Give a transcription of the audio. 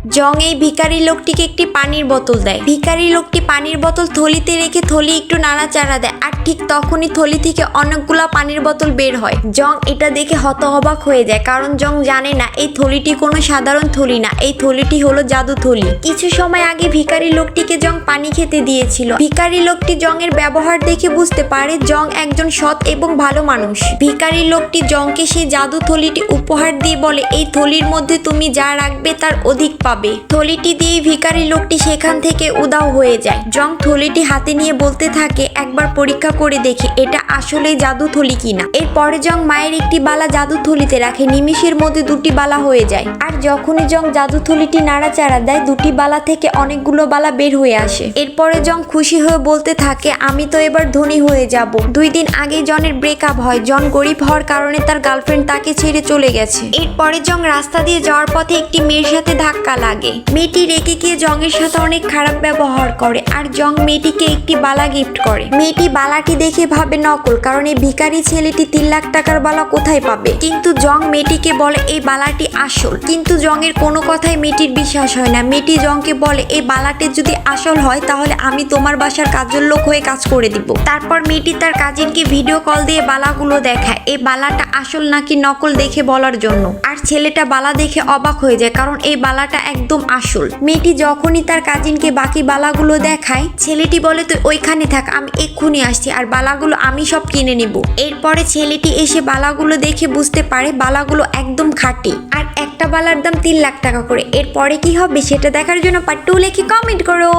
জং এই ভিখারি লোকটিকে একটি পানির বোতল দেয়। ভিখারি লোকটি পানির বোতল থলিতে রেখে থলি একটু নাড়াচাড়া দেয় আর ঠিক তখনই থলি থেকে অনেকগুলা পানির বোতল বের হয়। জং এটা দেখে হতহবাক হয়ে যায় কারণ জং জানে না, এই থলিটি কোনো সাধারণ থলি না, এই থলিটি হলো জাদু থলি। কিছু সময় আগে ভিখারি লোকটিকে জং পানি খেতে দিয়েছিল। ভিখারি লোকটি জংয়ের ব্যবহার দেখে বুঝতে পারে জং একজন সৎ এবং ভালো মানুষ। ভিখারি লোকটি জংকে সেই জাদু থলিটি উপহার দিয়ে বলে, এই থলির মধ্যে তুমি যা রাখবে তার অধিক পাবে। থলিটি দিয়ে ভিখারি লোকটি সেখান থেকে উদাও হয়ে যায়। জং থলিটি হাতে নিয়ে বলতে থাকে, একবার পরীক্ষা করে দেখি, এটা আসলে জাদু থলি কিনা? এরপরে জং মায়ের একটি বালা জাদু থলিতে রাখে, নিমিষের মধ্যে দুটি বালা হয়ে যায়। আর যখনই জং জাদু থলিটি নাড়াচাড়া দেয়, দুটি বালা থেকে অনেকগুলো বালা বের হয়ে আসে। এরপরে জং খুশি হয়ে বলতে থাকে, আমি তো এবার ধনী হয়ে যাব। দুই দিন আগে জনের ব্রেকআপ হয়। জন গরিব হওয়ার কারণে তার গার্লফ্রেন্ড তাকে ছেড়ে চলে গেছে। এরপরে জং রাস্তা দিয়ে যাওয়ার পথে একটি মেয়ের সাথে ধাক্কা লাগে। মেয়েটি রেগে গিয়ে জংয়ের সাথে অনেক খারাপ ব্যবহার করে আর জং মেয়েটিকে একটি বালা গিফট করে। মেয়েটি বালাটি দেখে ভাবে নকল, কারণ এই ভিখারি ছেলেটি তিন লাখ টাকার বালা কোথায় পাবে? কিন্তু জং মেয়েটিকে বলে, এই বালাটি আসল। কিন্তু জংয়ের কোনো কথাই মেয়েটির বিশ্বাস হয় না। মেয়েটি জংকে বলে, এই বালাটি যদি আসল হয়, তাহলে আমি তোমার বাসার কাজের লোক হয়ে কাজ করে দিব। তারপর মেয়েটি তার কাজিনকে ভিডিও কল দিয়ে বালাগুলো দেখায়, এই বালাটা আসল নাকি নকল দেখে বলার জন্য? আর ছেলেটা বালা দেখে অবাক হয়ে যায়, কারণ এই বালাটা একদম আসল। মেয়েটি যখনই তার কাজিনকে বাকি বালাগুলো দেখায়, ছেলেটি বলে, তুই ওইখানে থাক, আমি এক্ষুনি আসছি, আর বালাগুলো আমি সব কিনে নিব। এরপরে ছেলেটি এসে বালাগুলো দেখে বুঝতে পারে, বালাগুলো একদম খাঁটি। আর একটা বালার দাম তিন লাখ টাকা করে। এরপরে কি হবে, সেটা দেখার জন্য পার্ট টু লেখে কমেন্ট করো।